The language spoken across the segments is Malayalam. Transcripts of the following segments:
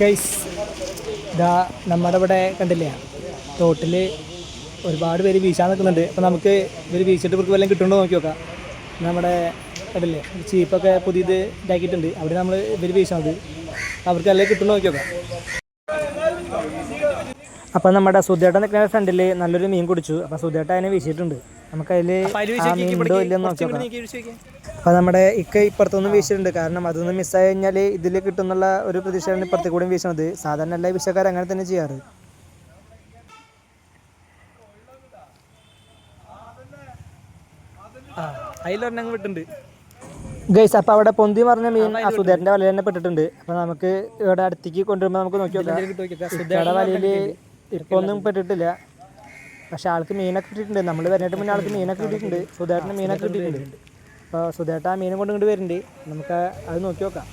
ഗൈസ് ഇതാ നമ്മുടെ ഇവിടെ കണ്ടില്ലേ? തോട്ടിൽ ഒരുപാട് പേര് വീശാൻ നിൽക്കുന്നുണ്ട്. അപ്പോൾ നമുക്ക് ഇവർ വീശിട്ട് ഇവർക്ക് വല്ലതും കിട്ടുന്നുണ്ടോ നോക്കി നോക്കാം നമ്മുടെ കണ്ടില്ലേ ചീപ്പൊക്കെ പുതിയത് ഇതാക്കിയിട്ടുണ്ട്. അവിടെ നമ്മൾ ഇവർ വീശാണത്. അവർക്ക് എല്ലാം കിട്ടുന്നുണ്ടോ നോക്കി നോക്കാം അപ്പോൾ നമ്മുടെ സുധേട്ട നിൽക്കുന്ന ഫ്രണ്ടിൽ നല്ലൊരു മീൻ കുടിച്ചു. അപ്പോൾ സുധേട്ട അതിനെ വീശിയിട്ടുണ്ട്. നമുക്കതിൽ അതിൽ മീൻ ഉണ്ടോ ഇല്ലെന്ന് നോക്കാം അപ്പോൾ നമ്മുടെ ഇക്ക ഇപ്പുറത്തൊന്നും വീശിയിട്ടുണ്ട്. കാരണം അതൊന്ന് മിസ്സായി കഴിഞ്ഞാൽ ഇതിൽ കിട്ടുന്നുള്ള ഒരു പ്രതീക്ഷയാണ് ഇപ്പുറത്തെ കൂടെ വീശണത്. സാധാരണ എല്ലാ വിഷയക്കാരും അങ്ങനെ തന്നെ ചെയ്യാറ്. അതിലൊരെണ്ണം വിട്ടുണ്ട് ഗൈസ് അപ്പോൾ അവിടെ പൊന്തി പറഞ്ഞ മീൻ ആ സുധേരന്റെ വലയിൽ തന്നെ പെട്ടിട്ടുണ്ട്. അപ്പോൾ നമുക്ക് ഇവിടെ അടുത്തേക്ക് കൊണ്ടുവരുമ്പോൾ നമുക്ക് നോക്കി നോക്കാം. വലയിൽ വലയിൽ ഇപ്പോൾ ഒന്നും പെട്ടിട്ടില്ല. പക്ഷെ ആൾക്ക് മീനൊക്കെ കിട്ടിയിട്ടുണ്ട്. നമ്മൾ വരുന്നിട്ട് മുന്നേ ആൾക്ക് മീനൊക്കെ കിട്ടിയിട്ടുണ്ട്. സുധേട്ടന് മീനൊക്കെ കിട്ടിയിട്ടുണ്ട്. അപ്പോൾ സുധേട്ട ആ മീനും കൊണ്ട് ഇങ്ങോട്ട് വരുന്നുണ്ട്. നമുക്ക് അത് നോക്കി നോക്കാം.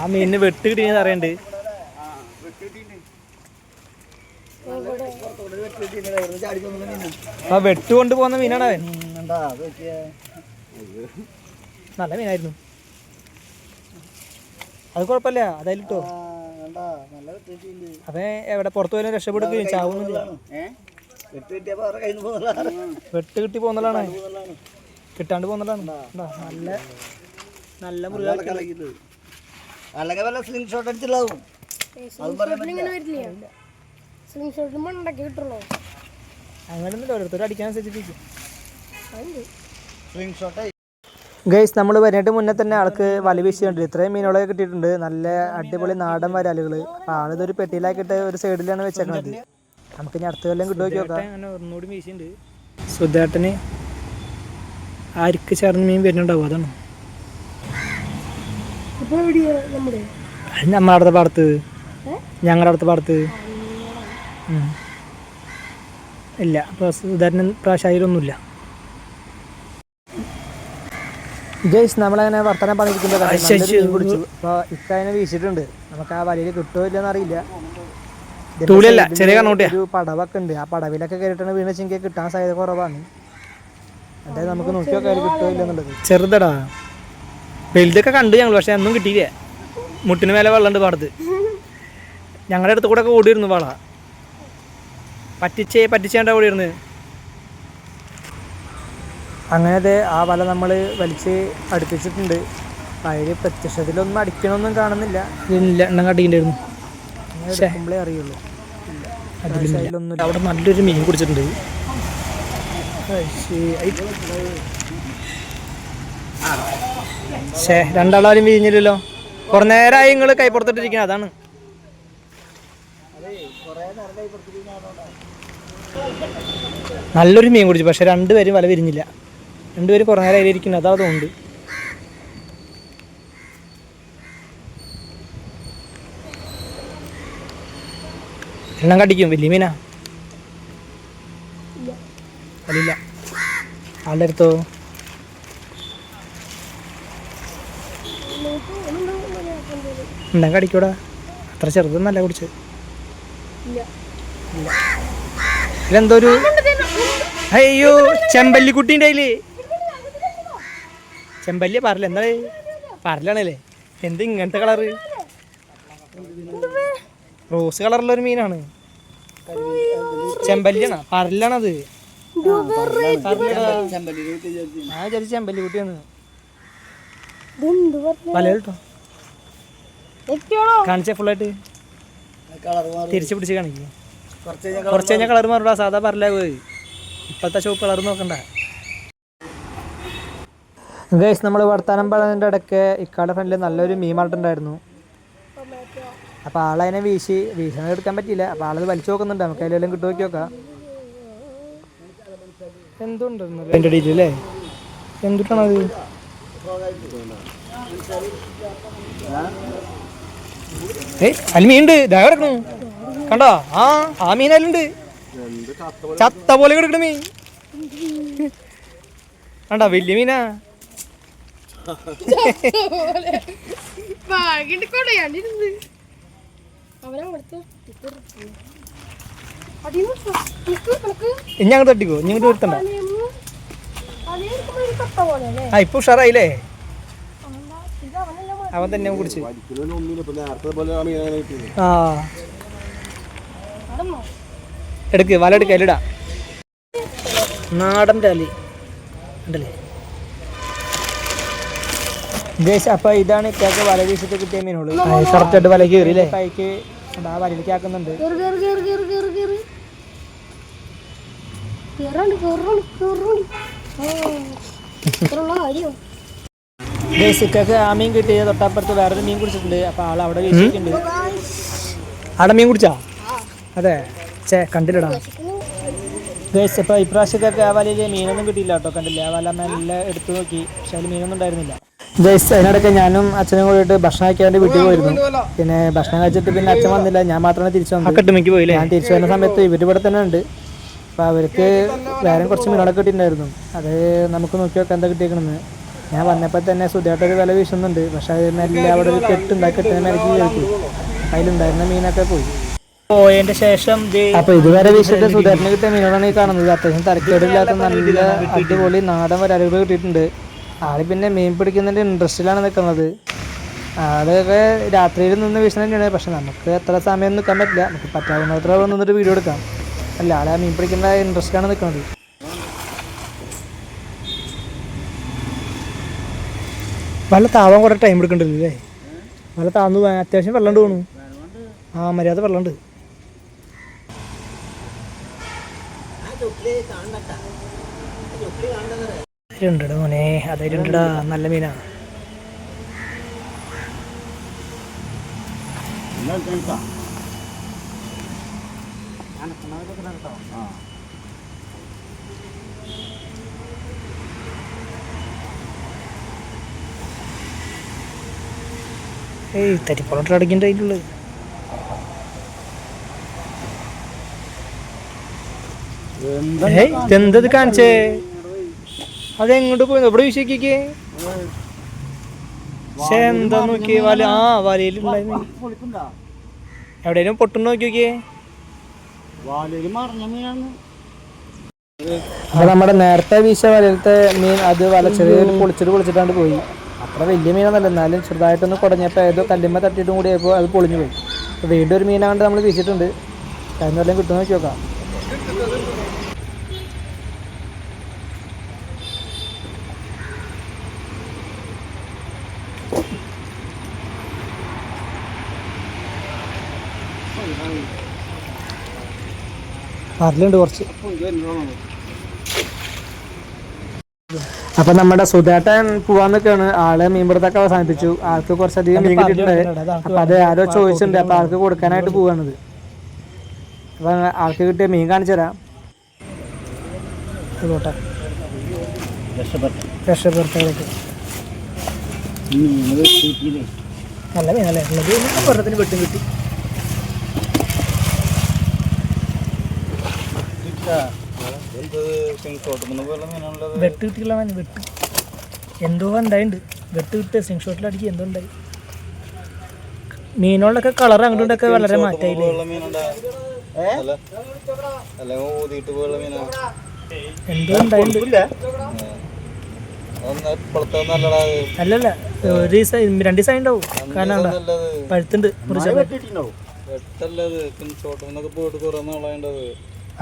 ആ മീനിന് വെട്ട് കിട്ടിയെന്ന് അറിയണ്ട് ആ വെട്ട് കൊണ്ട് പോകുന്ന മീനാണ് അവൻ. നല്ല മീനായിരുന്നു. അത് കുഴപ്പമില്ല അതായിട്ടോ അതെ എവിടെ പുറത്തു പോയാലും രക്ഷപ്പെടുകയും ചാവുന്നില്ല. വെട്ട് കിട്ടി പോകുന്നതാണ് കിട്ടാണ്ട് പോകുന്നതാണ് നല്ല നല്ല മൃഗങ്ങളൊക്കെ അല്ലെങ്കിൽ വല്ല സ്ലിംഗ് ഷോട്ട് അങ്ങനെയൊന്നുമില്ല ഓരോരുത്തർ അടിക്കാനനുസരിച്ചിരിക്കും അതുണ്ട്. സ്ലിംഗ് ഷോട്ട് ഗൈസ് നമ്മൾ വരേണ്ട മുന്നേ തന്നെ ആൾക്ക് വല വീശിയുണ്ട് ഇത്രയും മീനുകളൊക്കെ കിട്ടിയിട്ടുണ്ട്. നല്ല അടിപൊളി നാടൻ വരാലുകൾ അപ്പോൾ ആളിതൊരു പെട്ടിയിലാക്കിയിട്ട് ഒരു സൈഡിലാണ് വെച്ചേക്കുന്നത് നമുക്ക് ഇനി അടുത്ത കൊല്ലം കിട്ടുമോ നോക്കാം. സുധേട്ടന് ആർക്ക് ചേർന്ന് മീൻ വരുന്നുണ്ടാവും അതാണ്. നമ്മുടെ? നമ്മുടെ അടുത്ത പാടത്ത്. ഞങ്ങളുടെ അടുത്ത പാടത്ത്. ഇല്ല അപ്പോൾ സുധാരൻ പ്രാവശ്യമൊന്നുമില്ല ജയ്സ് നമ്മളങ്ങനെ വർത്തമാനം പറഞ്ഞിരിക്കുമ്പോൾ അപ്പോൾ ഇക്കതിനെ വീശിയിട്ടുണ്ട്. നമുക്ക് ആ വലയിൽ കിട്ടുമോ ഇല്ലെന്ന് അറിയില്ല. ചെറിയ. ഒരു പടവൊക്കെ ഉണ്ട്. ആ പടവിലൊക്കെ കയറിയിട്ടാണ് വീണെച്ചെങ്കിൽ കിട്ടാൻ സാധ്യത കുറവാണ്. അതായത് നമുക്ക് നോക്കി നോക്കാം കിട്ടോ കിട്ടുമോ ഇല്ലെന്നുള്ളത് ചെറുതടാ. വലുതൊക്കെ കണ്ടു ഞങ്ങൾ പക്ഷെ ഒന്നും കിട്ടിയില്ല. മുട്ടിന് മേലെ വെള്ളമുണ്ട് പാടത്ത് ഞങ്ങളുടെ അടുത്ത് കൂടെ ഒക്കെ ഓടിയിരുന്നു വള. പറ്റിച്ചേ പറ്റിച്ചേണ്ട ഓടിയിരുന്നു അങ്ങനെ ആ വല നമ്മൾ വലിച്ച് അടുപ്പിച്ചിട്ടുണ്ട്. അതിൽ പ്രത്യക്ഷത്തിലൊന്നും അടിക്കണമൊന്നും കാണുന്നില്ല. ഇല്ല എണ്ണം കാട്ടിണ്ടായിരുന്നു എടുക്കുമ്പോഴേ അറിയുള്ളൂ. അതിലൊന്നും അവിടെ നല്ലൊരു മീൻ കുടിച്ചിട്ടുണ്ട്. ഷേ രണ്ടാളാരും വീഞ്ഞില്ലല്ലോ. കുറെ നേരമായി നിങ്ങൾ കൈപ്പുറത്തിട്ടിരിക്കണം അതാണ്. നല്ലൊരു മീൻ കുടിച്ചു പക്ഷെ രണ്ടുപേരും വല വിരിഞ്ഞില്ല. രണ്ടുപേരും കുറേ നേരം അതിൽ ഇരിക്കുന്നത് അതാ അതുകൊണ്ട് എണ്ണം കടിക്കും വലിയ മീനാ? അല്ല ആളുടെ അടുത്തോ? എണ്ണം കടിക്കൂടാ അത്ര ചെറുതൊന്നല്ല കുടിച്ച് ഇല്ല. ഒരു അയ്യോ ചെമ്പല്ലിക്കുട്ടീന്റെ കയ്യിൽ. ചെമ്പല്ലി പറല എന്താ പറലാണല്ലേ? എന്ത് ഇങ്ങനത്തെ കളറ്? റോസ് കളറുള്ള ഒരു മീനാണ്. ചെമ്പല്ലിയാണ്? പറലാണത് ഞാൻ ചെറിയ ചെമ്പല്ലി കുട്ടിയാണ്. വല കേട്ടോ കാണിച്ച ഫുള്ളായിട്ട് തിരിച്ചു പിടിച്ച് കാണിക്കും. കുറച്ച് കഴിഞ്ഞാൽ കളർ മാറൂടാ സാധാ പറലാ പോയി ഇപ്പോഴത്തെ ഷോപ്പ് കളർ നോക്കണ്ട. ഗൈസ് നമ്മൾ വർത്താനം പറഞ്ഞതിന്റെ ഇടയ്ക്ക് ഇക്കാടെ ഫ്രണ്ടിൽ നല്ലൊരു മീൻ മാട്ടുണ്ടായിരുന്നു അപ്പോൾ ആളതിനെ വീശി വീശാൻ എടുക്കാൻ പറ്റിയില്ല. അപ്പോൾ ആളത് വലിച്ചു നോക്കുന്നുണ്ട്. നമുക്ക് അതിലെല്ലാം കിട്ടു നോക്കി നോക്കാം. എന്തുണ്ടെന്ന് എന്റെ ഇടയിൽ അല്ലേ? എന്തുട്ടാണത് ഏയ് അതിൽ മീനുണ്ട്. ഇതാ കിടക്കണു കണ്ടോ? ആ ആ മീൻ അതിലുണ്ട്. ചത്ത പോലെ കിടക്കണ മീൻ. കണ്ടോ? വലിയ മീനാ. ഇനി അങ്ങോട്ട് തട്ടിക്കോ? ഞങ്ങൾ ആ ഇപ്പൊ ഉഷാറായില്ലേ? അവൻ തന്നെ കുടിച്ച് ആ. എടുക്ക് വല എടുക്ക നാടൻ രാലി. ഉണ്ടല്ലേ? ഗൈസ് അപ്പൊ ഇതാണ് ഇക്കാക്ക് വല വീശിട്ട് കിട്ടിയ മീനുള്ളൂ കറക്റ്റായിട്ട് വല കീറി കൈക്ക് ആ വലയിലേക്ക് ആക്കുന്നുണ്ട്. ആ മീൻ കിട്ടിയ തൊട്ടപ്പുറത്ത് വേറൊരു മീൻ കുടിച്ചിട്ടുണ്ട്. അപ്പൊ ആൾ അവിടെ വീശിട്ടുണ്ട് അവിടെ മീൻ കുടിച്ചാ? അതെ. ചേ കണ്ടില്ലടാ. ഗൈസ് ഇപ്പൊ ഇപ്രാവശ്യമൊക്കെ ആ വലയിലെ മീനൊന്നും കിട്ടിയില്ല കേട്ടോ. കണ്ടില്ല? ആ വല മെല്ലെ എടുത്തു നോക്കി. പക്ഷെ അതിൽ മീനൊന്നും ഉണ്ടായിരുന്നില്ല. ഗൈസ് അതിനിടയ്ക്ക് ഞാനും അച്ഛനും കൂടിയിട്ട് ഭക്ഷണം കഴിക്കാണ്ട് വീട്ടിൽ പോയിരുന്നു. പിന്നെ ഭക്ഷണം കഴിച്ചിട്ട് പിന്നെ അച്ഛൻ വന്നില്ല. ഞാൻ മാത്രമേ തിരിച്ചു വന്നു ഞാൻ തിരിച്ചു വരുന്ന സമയത്ത് ഇവർ ഇവിടെ തന്നെ ഉണ്ട്. അപ്പോൾ അവർക്ക് വേറെ കുറച്ച് മീനുകളൊക്കെ കിട്ടിയിട്ടുണ്ടായിരുന്നു. അത് നമുക്ക് നോക്കി നോക്കാം എന്താ കിട്ടിയേക്കണെന്ന്. ഞാൻ വന്നപ്പോൾ തന്നെ സുധയായിട്ടൊരു വില വീശുന്നുണ്ട്. പക്ഷെ അത് മെല്ലെ അവിടെ ഒരു കെട്ട് കെട്ടിനെ കേൾക്കും അതിലുണ്ടായിരുന്ന മീനൊക്കെ പോയി. പോയതിന്റെ ശേഷം അപ്പൊ ഇതുവരെ വീശിട്ട് സുധേരന് കിട്ടിയ മീനുകളാണ് ഈ കാണുന്നത്. അത്യാവശ്യം തരക്കേടില്ലാത്ത നല്ല അടിപൊളി നാടൻ വരാലുകൾ കിട്ടിയിട്ടുണ്ട്. ആൾ പിന്നെ മീൻ പിടിക്കുന്നതിന്റെ ഇൻട്രസ്റ്റിലാണ് നിൽക്കുന്നത് ആളൊക്കെ രാത്രിയിൽ നിന്ന് വീശുന്ന തന്നെയാണ് പക്ഷെ നമുക്ക് എത്ര സമയം നിൽക്കാൻ പറ്റില്ല. നമുക്ക് പറ്റാവുന്നത്ര നിന്നിട്ട് വീഡിയോ എടുക്കാം. അല്ല ആളെ മീൻ പിടിക്കുന്ന ഇൻട്രസ്റ്റിലാണ് നിൽക്കുന്നത് വല്ല താവാൻ കുറേ ടൈം എടുക്കണ്ടല്ലോ വല്ല താന്നു അത്യാവശ്യം വെള്ളം ഉണ്ട് തോന്നുന്നു. ആ മര്യാദ വെള്ളമുണ്ട്. ഉണ്ടടാ മോനെ. അതായിട്ടുണ്ടടാ നല്ല മീനാ. ഏയ് തരിപ്പളോട്ട് അടക്കിന്റെ അതിലുള്ളത് ഇതെന്തത് കാണിച്ചേ? അതെങ്ങോട്ട് പോയി? എവിടെ വിശ്വസിക്കേ പക്ഷേ എന്താ നോക്കിയേ? വല ആ വലയിൽ എവിടെയും പൊട്ടുണ്ടോ നോക്കി നോക്കിയേ വാലയിൽ മറിഞ്ഞ മീനാണ്. അപ്പൊ നമ്മുടെ നേരത്തെ വീശ വലയിലത്തെ മീൻ അത് വല ചെറിയൊരു പൊളിച്ചിട്ട് പൊളിച്ചിട്ടാണ്ട് പോയി. അത്ര വലിയ മീനൊന്നല്ല എന്നാലും ചെറുതായിട്ടൊന്ന് കുടഞ്ഞപ്പോൾ ഏതോ കല്ലുമ്മ തട്ടിയിട്ടും കൂടി ആയപ്പോൾ അത് പൊളിഞ്ഞു പോയി. വീണ്ടും ഒരു മീനാണ്ട് നമ്മൾ വീശിട്ടുണ്ട് കഴിഞ്ഞ വല്ലതും കിട്ടുമെന്ന് നോക്കി നോക്കാം പറഞ്ഞിട്ടുണ്ട് കുറച്ച്. അപ്പൊ നമ്മുടെ സുധേട്ടൻ പോവാൻ നിൽക്കാണ് ആൾ മീൻപിടുത്തൊക്കെ അവസാനിപ്പിച്ചു. ആൾക്ക് കുറച്ചധികം മീൻ കിട്ടിയിട്ടുണ്ട്. അപ്പൊ അത് ആരോ ചോദിച്ചിട്ടുണ്ട്. അപ്പൊ ആൾക്ക് കൊടുക്കാനായിട്ട് പോവാണത് അപ്പൊ ആൾക്ക് കിട്ടിയ മീൻ കാണിച്ചു തരാം. രക്ഷപ്പെട്ട. നല്ല മീനല്ലേ? ഒരെണ്ണത്തിന് വെട്ടും കിട്ടി. വെട്ട് കിട്ടിയുള്ള മതി വെട്ട്. എന്തോ ഉണ്ടായിട്ടുണ്ട് വെട്ട് കിട്ടിയ സിങ് ഷോട്ടിൽ അടിക്കുക എന്തോ ഉണ്ടായി. മീനുകളിലൊക്കെ കളർ അങ്ങോട്ടൊക്കെ വളരെ എന്തോ ഉണ്ടായിട്ടുണ്ട്. അല്ലല്ല ഒരു ദിവസം രണ്ട് ദിവസം ഉണ്ടാവും കാരണം പഴുത്തുണ്ട്. വെട്ടല്ലത് ചോട്ടന്നൊക്കെ പോയിട്ട് കുറേ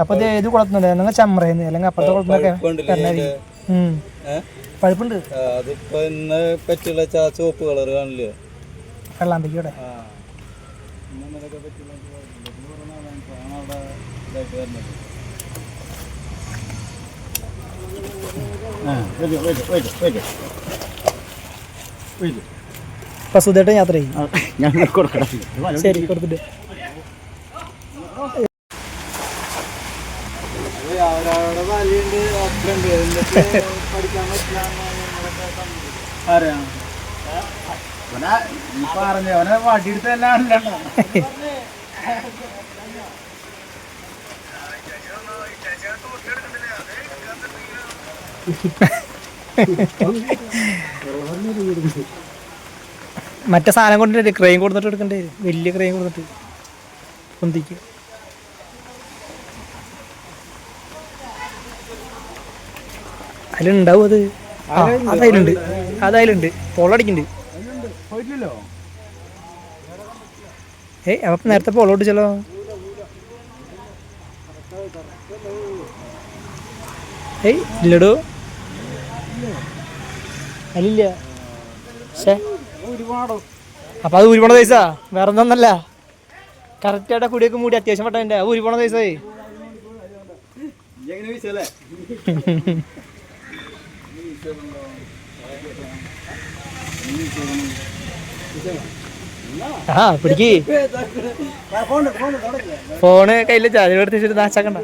അപ്പൊ ഇത് ഏത് കുളത്തുന്നുണ്ട് നിങ്ങൾ ചമ്രയെന്ന് അല്ലെങ്കിൽ അപ്പുറത്തെ കുളത്തുനിന്നൊക്കെ പഴുപ്പുണ്ട്? അതിപ്പോ ഇന്ന് ചുവപ്പ് കളർ കാണില്ലേ? വെള്ളാമ്പിക്കോടെ അപ്പൊ സുധേട്ടൻ യാത്ര ചെയ്യും. ശരി കൊടുത്തിട്ട്. മറ്റേ സാധനം കൊണ്ടിട്ട് ക്രെയിൻ കൊടുത്തിട്ട് എടുക്കണ്ടേ? വലിയ ക്രെയിൻ കൊടുത്തിട്ട് പൊന്തിക്ക്. അതിലുണ്ടാവും അത്. അതായാലുണ്ട്. അതായാലുണ്ട്. പൊള്ളടിക്കുന്നുണ്ട് ഏ അപ്പം നേരത്തെ പോളോ ചെലോ ഏയ് ഇല്ലടോ. അതിലില്ല അപ്പൊ അത് ഊരിപ്പോണ പൈസ. വേറെ ഒന്നല്ല. കറക്റ്റായിട്ട് കുടിയൊക്കെ മൂടി അത്യാവശ്യം പെട്ടതിന്റെ അത് ഊരിപ്പോണ പൈസയെ ആ പിടിക്ക്. ഫോണ് കയ്യിൽ ചാർജ് എടുത്തിട്ട് നാശാക്കണ്ട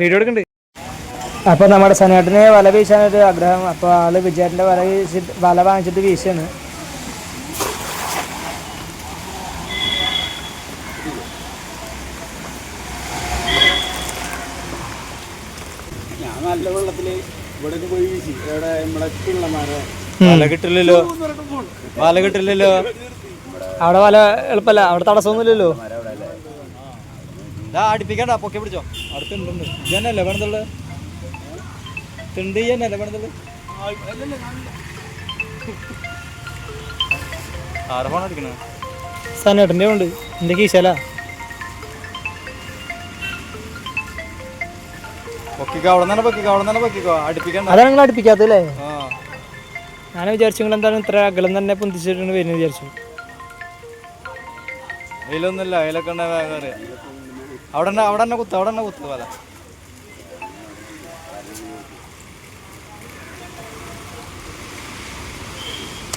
വീഡിയോ എടുക്കണ്ട്. അപ്പോൾ നമ്മുടെ സനേട്ടനെ വല വീശാനൊരു ആഗ്രഹം. അപ്പോൾ ആൾ വിജയേട്ടന്റെ വല വീശിട്ട് വല വാങ്ങിച്ചിട്ട് വീശാണ്. ഞാൻ നല്ല വെള്ളത്തിൽ ഇവിടെ പോയി വീശി. ഇവിടെ നമ്മളെ പിള്ളമാരെ വല കിട്ടില്ലല്ലോ. വല കിട്ടില്ലല്ലോ. അവിടെ വല എളുപ്പല്ല. അവിടെ തടസ്സമൊന്നുമില്ലല്ലോ. അടുപ്പിക്കണ്ട. പൊക്കെ പിടിച്ചോ. അടുത്തുണ്ട് ഇതന്നെയല്ലേ വേണതുള്ളത് തിണ്ട് തന്നെയല്ലേ വേണതുള്ളത് ആരെ ഫോൺ അടിക്കണേ സനേട്ടന്റെ ഉണ്ട് എന്റെ കീശല പൊക്കിക്കോ അവിടെ തന്നെ പൊക്കിക്കോ അവിടെ തന്നെ പൊക്കിക്കോ? അടുപ്പിക്കണ്ട. അതാണ് നിങ്ങൾ അടുപ്പിക്കാത്തല്ലേ ആ. ഞാൻ വിചാരിച്ചു നിങ്ങൾ എന്താണ് ഇത്ര അകലം തന്നെ പൊന്തിച്ചിട്ടാണ് വരുന്നത് വിചാരിച്ചു. അതിലൊന്നുമില്ല അതിലൊക്കെ ഉണ്ടെ വേഗം അറിയാം അവിടെ തന്നെ അവിടെ തന്നെ കുത്ത് അവിടെ തന്നെ കുത്ത് വല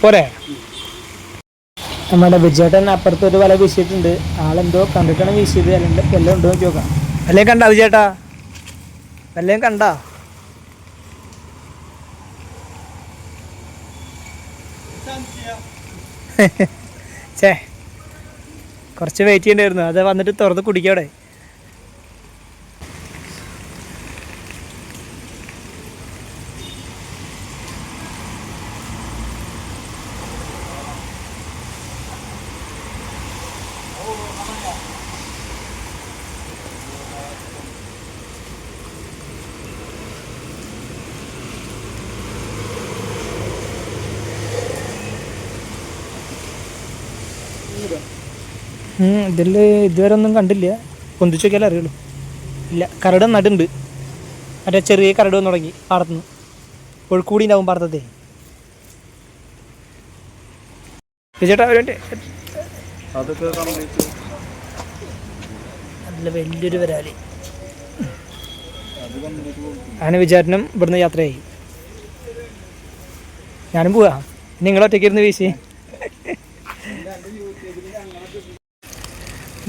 പോരെ? നമ്മുടെ വിജയേട്ടൻ അപ്പുറത്ത് ഒരു വല വീശിയിട്ടുണ്ട്. ആളെന്തോ കണ്ടിട്ടാണ് വീശിയത്. അല്ലെങ്കിൽ എല്ലാം ഉണ്ടോ നോക്കി നോക്കാം അല്ലേ കണ്ട ചേട്ടാ വല്ലതും കണ്ടാ? ചേ കുറച്ച് വെയിറ്റ് ചെയ്യണ്ടായിരുന്നു. അത് വന്നിട്ട് തുറന്ന് കുടിക്കവിടെ ഇതിൽ ഇതുവരെ ഒന്നും കണ്ടില്ല. പൊന്തിച്ച് നോക്കിയാലേ അറിയുള്ളൂ. ഇല്ല കരട് നടുണ്ട്. മറ്റേ ചെറിയ കരട് വന്ന് തുടങ്ങി പാടത്തുനിന്ന്. ഒഴുക്കൂടി ഉണ്ടാവും പാടത്തത്തെ. ചേട്ടാ നല്ല വലിയൊരു വരാൽ. അങ്ങനെ വിചാരണം ഇവിടുന്ന് യാത്രയായി. ഞാനും പോവാ. നിങ്ങൾ ഒറ്റയ്ക്ക് ഇരുന്ന് വീശി.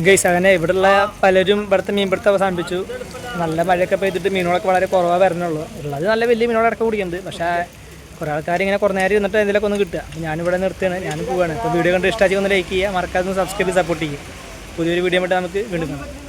ഗൈസ് അങ്ങനെ ഇവിടെയുള്ള പലരും ഇവിടുത്തെ മീൻപിടുത്തം അവസാനിപ്പിച്ചു. നല്ല മഴയൊക്കെ പെയ്തിട്ട് മീനുകളൊക്കെ വളരെ കുറവാണ് വരണുള്ളൂ. ഉള്ളത് നല്ല വലിയ മീനുകളൊക്കെ കുടിക്കുന്നുണ്ട് പക്ഷേ കുറേ ആൾക്കാർ ഇങ്ങനെ കുറേ നേരം ഇരുന്നിട്ട് എന്തെങ്കിലുമൊക്കെ ഒന്ന് കിട്ടുക. അപ്പോൾ ഞാനിവിടെ നിർത്തുകയാണ്. ഞാൻ പോവുകയാണ്. അപ്പോൾ വീഡിയോ കണ്ട് ഇഷ്ടമായി ഒന്ന് ലൈക്ക് ചെയ്യുക. മറക്കാതെ സബ്സ്ക്രൈബ് സപ്പോർട്ട് ചെയ്യുക. പുതിയൊരു വീഡിയോ ആയിട്ട് നമുക്ക് വീണ്ടും കാണാം.